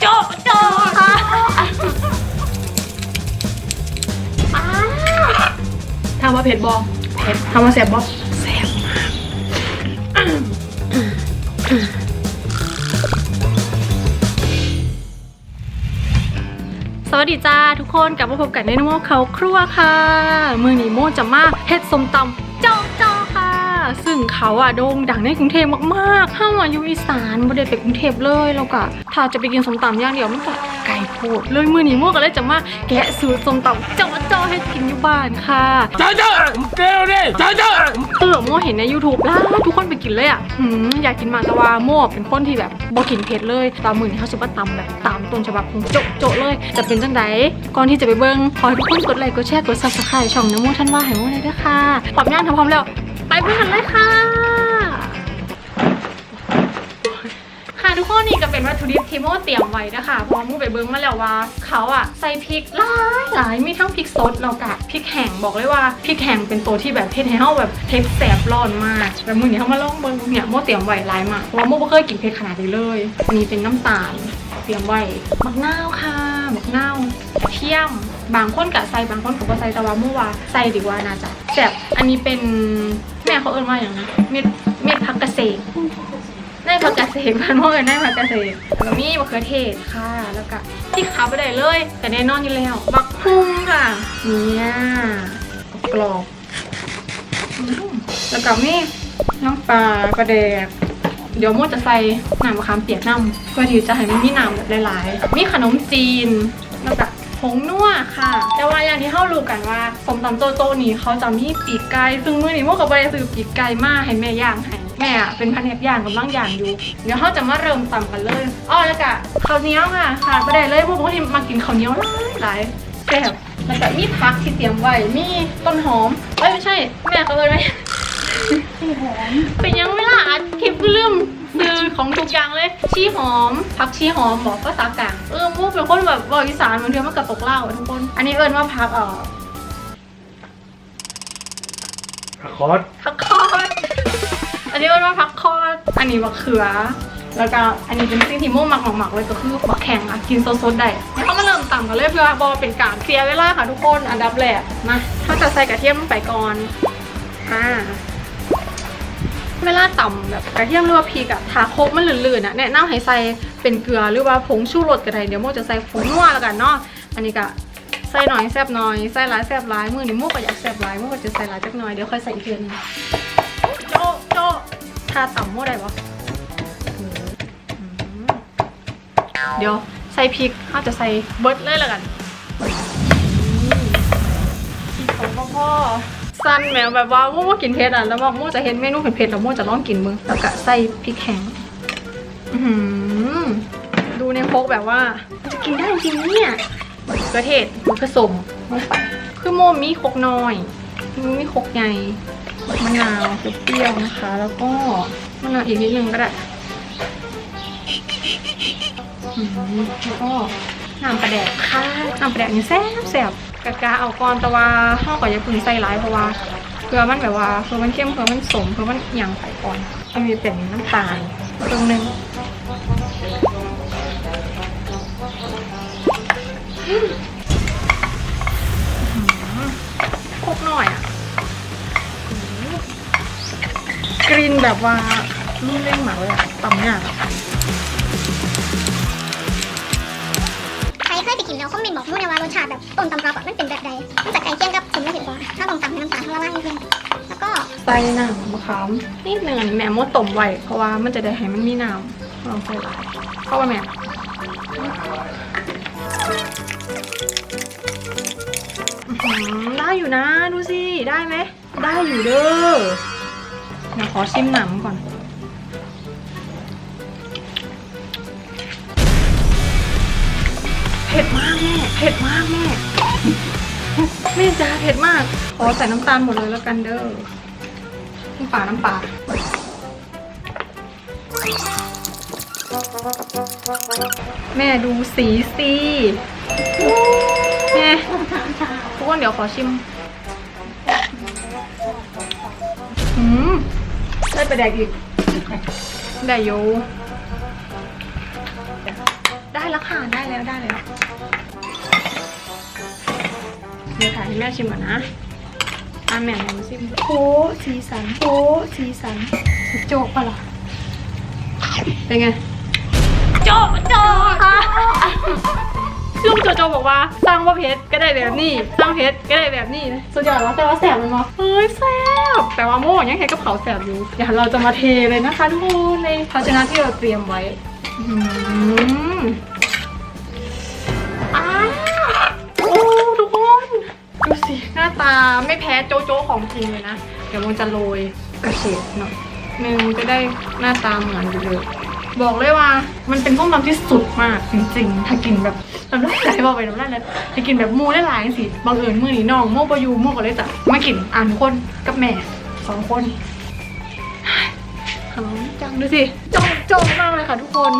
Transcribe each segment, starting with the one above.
โจะโจะค่ะอ้าถามว่าเผ็ดบอเผ็ดถามว่าแซ่บบอแซ่บมากสวัสดีจ้าทุกคนกลับมาพบกันในนโมเขาครัวค่ะ มือนีโมจะมาเฮ็ดสมตำเจ้าเจ้าค่ะ ซึ่งเขาอะโด่งดังในกรุงเทพมากๆถ้ามาอยู่อีสานบ่ได้ไปกรุงเทพเลยแล้วก็ ถ้าจะไปกินสมตำอย่างเดียวมันก็ไกลโพดเลยมือนีโมก็เลยจะมาแกะสูตรสมตำเจ้าเจ้าให้กินอยู่บ้านค่ะจ้าจ้าเกลียวดิจ้าจ้าเออโมเห็นใน YouTube แล้วทุกคนไปกินเลยอะหืมอยากกินมากแต่ว่าโมเป็นคนที่แบบบ่กินเผ็ดเลยตามมือนี่เขาจะมาตำแบบตามต้นฉบับของโจะโจะเลย จะเป็นจังไดก่อนที่จะไปเบิ่งขอให้ทุกคนกดไลค์กดแชร์กด Subscribe ช่องน้ำโมท่านว่าให้โมเลยด้วยค่ะพร้อมย่างทำพร้อมแล้วไปเบิ่งกันเลยค่ะ ค่ะทุกคนนี่ก็เป็นวัตถุดิบที่โมเตรียมไว้นะคะเพอมูไปเบิ้งมาแล้วว่า เขาอะใส่พริกหลายหลายมีทั้งพริกสดแล้วก็พริกแห้งบอกเลยว่าพริกแห้งเป็นตัวที่แบบเผ็ดให้เฮาแบบเผ็ดแสบร้อนมากแต่มือนี้เขามาลองเบิ้งเนี่ยโมเตรียมไว้หลายมากเพราะว่าโมบ่เคยกินเผ็ดขนาดนี้เลยอันนี้เป็นน้ำตาลเตรียมไว้มะนาวค่ะมะนาวเทียมบางคนกะใส่บางคนก็บ่ใส่แต่ว่าเมื่อว่าใส่ดีกว่าน่าจะแซ่บอันนี้เป็นแม่เขาเอิ้นว่าอย่างนะเม็ดเม็ดผักกระเสก ได้ผักกาดเศษพันพวกเอิญได้ผักกาดเศษแล้วมีมะเขือเทศค่ะ แล้วก็ที่ขาไปได้เลย แต่แน่นอนอยู่แล้วบักพุ่งค่ะเนี่ยกรอบแล้วก็มีน้ำปลาปลาแดกเดี๋ยวโมจะใส่น้ำมะขามเปียกน้ำเพื่อที่จะให้มันมีน้ำแบบหลายๆ มีขนมจีนแล้วก็ผงนัวค่ะ แต่ว่าอย่างที่เข้ารู้กันว่าสมตำโตโตนี้เขาจะมีปีกไก่ซึ่งมื้อนี้โมกับไปซื้อปีกไก่มาให้แม่ย่างให้ แม่อะเป็นพันเฮ็ดย่างกำลังย่างอยู่ เดี๋ยวเขาจะมาเริ่มตำกันเลยอ้อแล้วก็ข้าวเหนียวค่ะขาดไปได้เลยเพราะปกติมากินข้าวเหนียวหลายหลายแซ่บแล้วก็มีผักที่เตรียมไว้มีต้นหอมเอ้ยไม่ใช่ แม่เขาเลยไหมเป็นยังเวลาอัดคลิปก็ลืมซื้อของทุกอย่างเลยชีหอมผักชีหอมบอกภาษากลางเออมูเป็นคนแบบบอกอีสานเหมันเทีมันกระตกเล่าอะทุกคน อันนี้เอิญว่าพักเอ่อคอร์สพักคอดอั นนี้เอิญว่าพักคอด อันนี้มะเขือ แล้วก็อันนี้เป็นสิ่งที่โม่หมักหมักเลยก็คือบักแข็งอะกินสดๆได้แล้วเขามาเริ่มต่ำกันเลยเพื่อบอเป็นการเสียเวลาค่ะทุกคนอันดับแรกมาเขาจะใส่กระเทียมลงไปก่อนอ่าเวลาต่ำแบบกระเทียมหรือว่าพริกอะทาโคกมันลื่นๆอะแนะนำให้ใส่เป็นเกลือหรือว่าผงชูรสก็ได้เดี๋ยวโมจะใส่ผงนัวแล้วกันเนาะอันนี้ก็ใส่หน่อยแซ่บหน่อยใส่หลายแซ่บหลายมือนี้โมก็อยากแซ่บหลายโมก็จะใส่หลายจักหน่อยเดี๋ยวค่อยใส่อีกเทีนึงาต่ำโมได้ปะอืมเดี๋ยวใส่พริกเขาจะใส่เบิร์ดเลยแล้วกันพริกของพ่อสั้นแมวแบบว่าโม่ว่ากินเผ็ดอะแล้วบอกโม่จะเห็นเมนูเผ็ดๆแล้วโม่จะลองกินมึงแล้วก็ใส่พริกแห้งดูในโคกแบบว่าจะกินได้จริงเนี่ยมะเทศมะเขือส้มลงไปคือโมมีโคกน้อยมีโคกใหญ่ มะนาวเปรี้ยวนะคะ แล้วก็มะนาวอีกนิดนึงก็ได้แล้วก็น้ำปลาแดกค่ะน้ำปลาแดกนี่แซ่บแซ่บกะกะเอาก่อนแต่ว่าห้าก็อย่าพึ่งใส่ร้ายเพราะว่าเพื่อมันแบบว่าเพื่อมันเข้มเพื่อมันสมเพื่อมันหยังไปก่อนมันมีเป็นน้ำตาลตรงนึง แบบว่ารุ่นเร่งหมากเลยอะตำยากอะใครเคยไปกินแล้วคอมเมนต์บอกมู้นะว่ารสชาติแบบต้นตำรับอะมันเป็นแบบใดมันจะไก่เคี่ยงกับสมมติเห็นว่าถ้าลองตำให้น้ำตาลละลายนิดนึงแล้วก็ใส่น้ำมะขามนิดนึงอันนี้แม่มดต้มไว้เพราะว่ามันจะได้ให้มันมีน้ำลองใส่หลายเข้าไปแม่อื้อหือได้อยู่นะ ดูสิ ได้ไหม ได้อยู่เด้อ ดี๋ยวขอชิมหนังก่อน เผ็ดมากแม่เผ็ดมากแม่แม่จ้าเผ็ดมาก ขอใส่น้ำตาลหมดเลยแล้วกันเด้อน้ำปลาน้ำปลาแม่ดูสีสิแม่ทุกคนเดี๋ยวขอชิม อืม ได้ไปแดกอีกได้อยู่ได้แล้วค่ะ ได้แล้วได้แล้วเดี๋ยวถ่ายให้แม่ชิมก่อนนะอะแม่ลองชิมโอ้สีสันโอ้สีสันสุดโจกปะล่ะเป็นไง โจโจค่ะ ลุงโจโจบอกว่าสร้างว่าเพชรก็ได้แบบนี้สร้างเพชรก็ได้แบบนี้สุดยอดแล้วแต่ว่าแสบมันมั้เฮ้ยแสบแต่ว่าโม่ยังเห็นกับเขาแสบอยู่เดี๋ยวเราจะมาเทเลยนะคะทุกคนในภาชนะที่เราเตรียมไว้อืมอ้าโอ้ทุกคนดูสิหน้าตาไม่แพ้โจโจของจริงเลยนะ เดี๋ยวมันจะโรยกระเฉดหน่อยเมนูจะได้หน้าตาเหมือนอยู่เลย บอกเลยว่า มันเป็นส้มตำที่สุดมากจริงๆ ถ้ากินแบบน้ำลายไหลบอกไปน้ำลายไหลถ้ากินแบบมูได้หลายสิบังเอิญมือนี้น้องโม่ปยูโม่ก็เลยจัดมากินอ่านทุกคนกับแม่สองคนหอมจังดูสิจงจงมากเลยค่ะทุกคน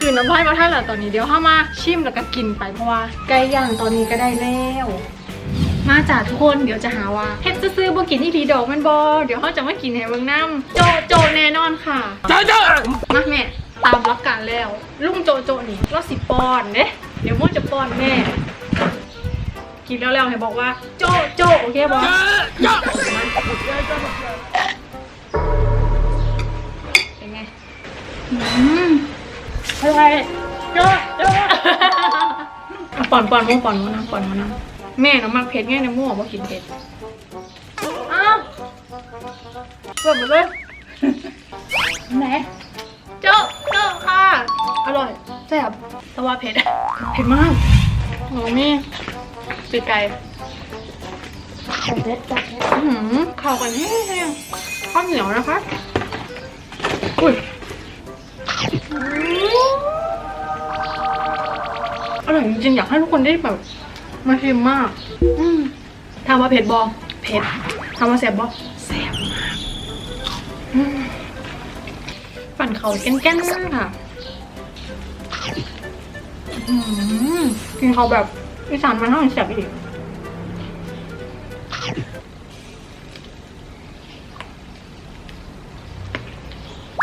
ตื่นน้ำลายมาท่าหละตอนนี้เดี๋ยวเข้ามาชิมแล้วก็กินไปเพราะว่าไก่ย่างตอนนี้ก็ได้แล้ว มาจากทุกคนเดี๋ยวจะหาว่าเฮ็ดซื้อๆบ่กินที่ดีดอกมันบอเดี๋ยวเขาจะมากินให้เบิ่งน้ำโจโจแน่นอนค่ะจ้าจ้ามาแม่ตามรับการแล้ว ลุงโจโจนี่เราสิป้อนเด้เดี๋ยวมั่วจะป้อนแม่กินแล้วแล้วให้บอกว่า โจโจโอเคบอจ้าเป็นไงอืมอะไรโจโจอะป้อนป้อนมั่วป้อนมั่วนะป้อนมั่วนะ แม่น้ำมักเผ็ดไงน้ำมั่วบ่กินเผ็ดอ้าวเปิดมาเลยไหนเจ้าเจ้าค่ะ อร่อยแซ่บแต่ว่าเผ็ดเผ็ดมากโหมี่ปีกไก่จับเพชรจับเพชรอื้อหือเข้ากันแห้งๆข้าวเหนียวนะคะ อุ้ยอื้ออร่อยจริงๆอยากให้ทุกคนได้แบบ มาชิมมากอืมถามว่าเผ็ดบอเผ็ดถามว่าแซ่บบอแซ่บมากอืมปั่นเขาแก้นๆค่ะอืมกินเขาแบบอีสานมันเท่าไหร่แซ่บอีก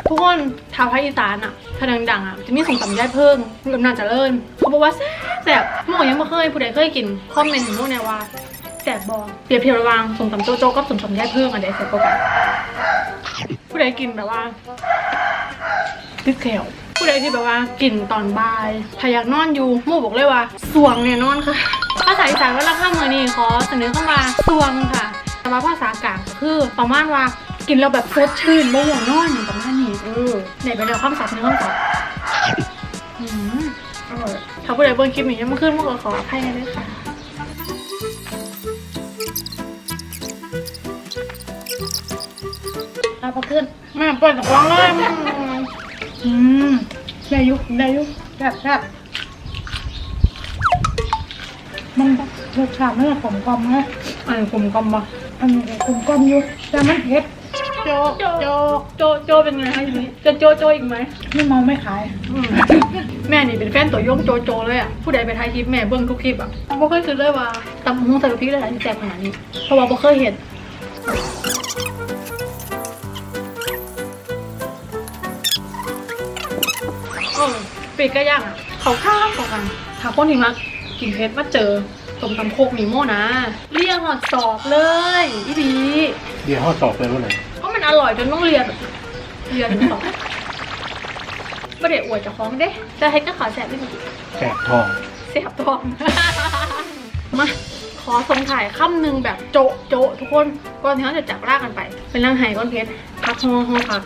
ทุกคนชาวภาคอีสานอะถ้าดังๆอะจะมีสมตำย่ายเพิ่งกำลังจะเลิ่นเขาบอกว่าแซ่บ แซ่บหมูยังไม่เคยผู้ใดเคยกินคอมเมนต์ถึงพวกเนี่ยว่าแซ่บบอเปรียบเทียบระหว่างสมตำโจโจ้กับสมตำย่เพิ่งอันใดแซ่บกว่ากันผู้ใดกินแบบว่าติดแขวผู้ใดที่แบบว่ากินตอนบ่ายพายักนอนอยู่หมู่บอกเลยว่า สวงเนี่ยนอนค่ะภาษาอีสานว่าราคาเมื่อนี้ขอเสนอเข้ามาสวงค่ะแต่ว่าภาษากลางคือประมาณว่ากินแล้วแบบสดชื่นบ่ห่วงนอนอย่างประมาณนี้เออไหนไปเดี๋ยวข้ามสับเนื้อข้ามสับอืมอร่อย ถ้าผู้ใดเบิ่งคลิปนี้ยังไม่ขึ้นพวกเราขออภัยด้วยค่ะเอาพอขึ้นแม่เปิดตะกร้องเลยอืมได้ยุได้ยุแบบแบบมันรสชาติมันจะกลมกล่อมนะอันกลมกล่อมปะอันนี้กลมกล่อมอยู่แต่มันเผ็ด โจ โจ โจ โจเป็นไงคะทีนี้จะโจโจอีกไหม ไม่เมาไม่ขาย แม่นี่เป็นแฟนตัวยงโจโจเลยอะ ผู้ใดไปถ่ายคลิปแม่เบิ้งทุกคลิปอะบ่เคยคิดเลยว่าตำหงใส่กะพริกได้หลายที่แซ่บขนาดนี้ เพราะว่าบ่เคยเห็นเออปีกก็ย่างอะ เขาข้ามต่อกันถ้าคนที่มักกินเผ็ดมาเจอต้มตำโคกหมีโม่นะ เรียกหอดสอบเลยอีดีเดี๋ยวเขาสอบไปเมื่อไหน อร่อยจนต้องเรียนเรียนต่อไม่ได้อวดเจะฟ้าของเด้จะให้ก็ขาแสบไม่ดีแสบทองเสียบทอง มาขอส่งถ่ายค่ำหนึ่งแบบโจะโจะทุกคนก่อนที่เราจะจับลากกันไป เป็นร่างไห้ก้อนเพชรพักหอหอพัก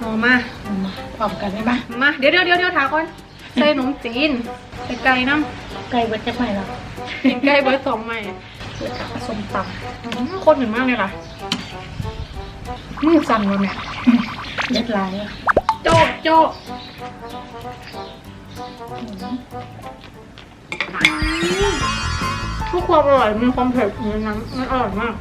หอมามาพร้อมกันได้ไหมมาเดี๋ยวเดี๋ยวเดี๋ยวเดี๋ยวถามก่อนใส่ขนมจีนใส่ไก่น้ำไก่เบิดจะไปแล้วกินไก่เบอร์สองใหม่เปิดกับผสมตำอื้อหือโคตรหนึ่งมากเลยล่ะ มือสั่นเลยแม่เด็ดหลายอะโจโจทุกความอร่อยมีความเผ็ดอยู่ในนั้นมันอร่อยมาก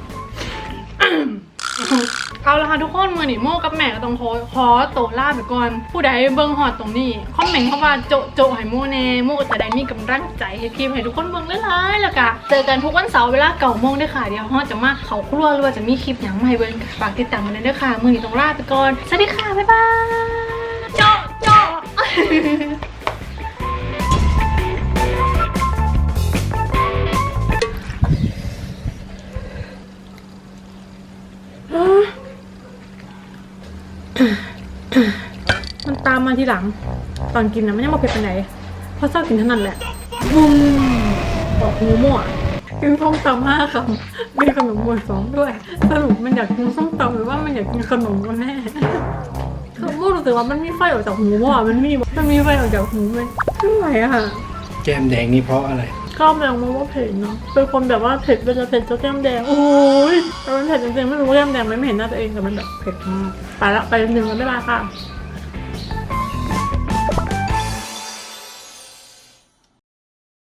เอาละค่ะทุกคนมือหนีโม่กับแม่ก็ต้องขอขอโตวล่าไปก่อน ผู้ใดเบิ่งหอดตรงนี้ คอมเมนต์เข้ามาโจโจะให้โม่แน่โม่ก็จะได้มีกำลังใจให้ทีมให้ทุกคนเบิ่งหลายๆแล้วก็เจอกันทุกวันเสาร์เวลาเก่าโมงด้วยค่ะเดี๋ยวฮอดจะมาเขาครัวหรือว่าจะมีคลิปอย่างมาให้เบิ่งฝากติดตามกันด้วยค่ะมือหนีต้องลาไปก่อนสวัสดีค่ะบ๊ายบายโจโจ มันตามมาทีหลัง ตอนกินนะไม่ได้มาเผ็ดไปไหนเพราะชอบกินเท่านั้นแหละบุ้มบอกหูมั่วกินส้มตำห้าคำมีขนมหมดสองด้วย สรุปมันอยากกินส้มตำหรือว่ามันอยากกินขนมกันแน่คือมั่รู้สึกว่ามันมีไฟออกจากหูมั่วมันมีมันมีไฟออกจากหูมันไม่ไหวอะค่ะ แก้มแดงนี่เพราะอะไร ข้าวแดงมันว่าเผ็ดเนาะเป็นคนแบบว่าเผ็ดเวลาเผ็ดจะแก้มแดงโอ้ยแต่มันเผ็ดจริงๆไม่รู้ว่าแก้มแดงไหมไม่เห็นหน้าตัวเองแต่มันแบบเผ็ดมากไปละไปหนึ่งกันไม่ลาค่ะ